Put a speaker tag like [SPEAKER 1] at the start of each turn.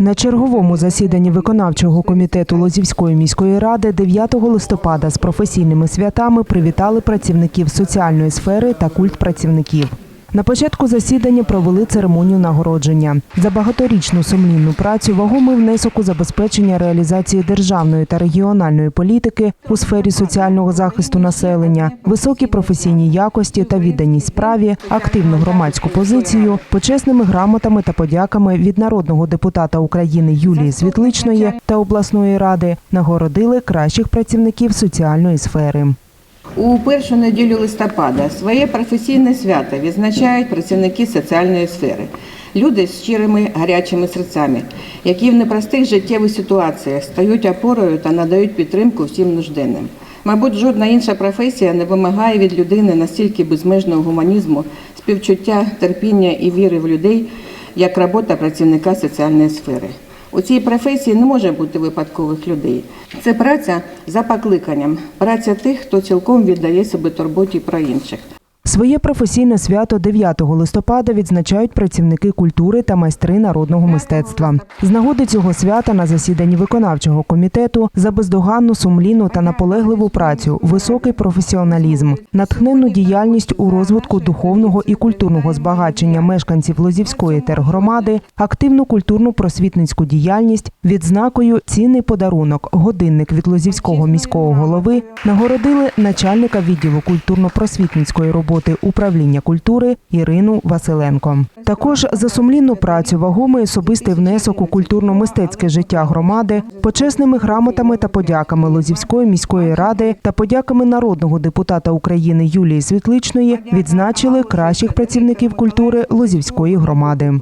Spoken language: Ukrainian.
[SPEAKER 1] На черговому засіданні виконавчого комітету Лозівської міської ради 9 листопада з професійними святами привітали працівників соціальної сфери та культ працівників. На початку засідання провели церемонію нагородження за багаторічну сумлінну працю, вагомий внесок у забезпечення реалізації державної та регіональної політики у сфері соціального захисту населення, високі професійні якості та відданість справі, активну громадську позицію, почесними грамотами та подяками від народного депутата України Юлії Світличної та обласної ради нагородили кращих працівників соціальної сфери.
[SPEAKER 2] У першу неділю листопада своє професійне свято відзначають працівники соціальної сфери. Люди з щирими гарячими серцями, які в непростих життєвих ситуаціях стають опорою та надають підтримку всім нужденним. Мабуть, жодна інша професія не вимагає від людини настільки безмежного гуманізму, співчуття, терпіння і віри в людей, як робота працівника соціальної сфери. У цій професії не може бути випадкових людей. Це праця за покликанням, праця тих, хто цілком віддає себе турботі про інших.
[SPEAKER 1] Своє професійне свято 9 листопада відзначають працівники культури та майстри народного мистецтва. З нагоди цього свята на засіданні виконавчого комітету за бездоганну, сумлінну та наполегливу працю, високий професіоналізм, натхненну діяльність у розвитку духовного і культурного збагачення мешканців Лозівської тергромади, активну культурну просвітницьку діяльність, відзнакою цінний подарунок, годинник від Лозівського міського голови нагородили начальника відділу культурно-просвітницької роботи управління культури Ірину Василенко. Також за сумлінну працю, вагомий особистий внесок у культурно-мистецьке життя громади, почесними грамотами та подяками Лозівської міської ради та подяками народного депутата України Юлії Світличної відзначили кращих працівників культури Лозівської громади.